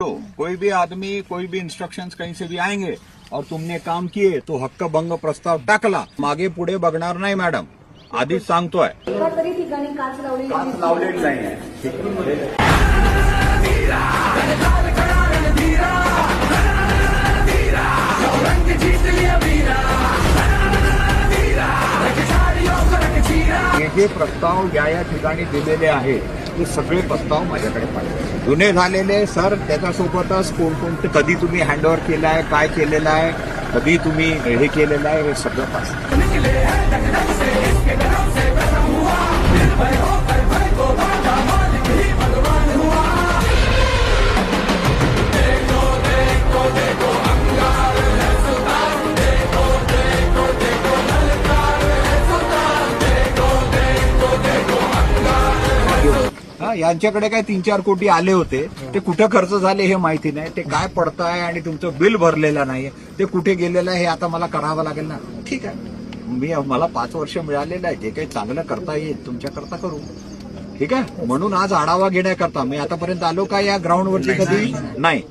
तो कोई भी आदमी कोई भी इंस्ट्रक्शंस कहीं से भी आएँगे और तुमने काम किए तो हक्क भंग प्रस्ताव टाकला। मागे पुढे बघणार नाही मॅडम आधीच सांगतोय. ठिकाणी काच लावलेली काच जे प्रस्ताव या या ठिकाणी दिलेले आहेत ते सगळे प्रस्ताव माझ्याकडे पाहिजे जुने झालेले सर त्याच्यासोबतच कोणकोणते कधी तुम्ही हँडओव्हर केलं आहे काय केलेलं आहे कधी तुम्ही हे केलेलं आहे हे सगळं पास हा यांच्याकडे काय तीन चार कोटी आले होते. ते कुठे खर्च झाले हे माहिती नाही. ते काय पडताय आणि तुमचं बिल भरलेलं नाहीये. ते कुठे गेलेलं आहे हे आता मला करावं लागेल ना. ठीक आहे. मी मला पाच वर्ष मिळालेलं आहे. जे काही चांगलं करता येईल तुमच्याकरता करू. ठीक आहे? म्हणून आज आढावा घेण्याकरता. मी आतापर्यंत आलो का या ग्राउंडवरती कधी? नाही.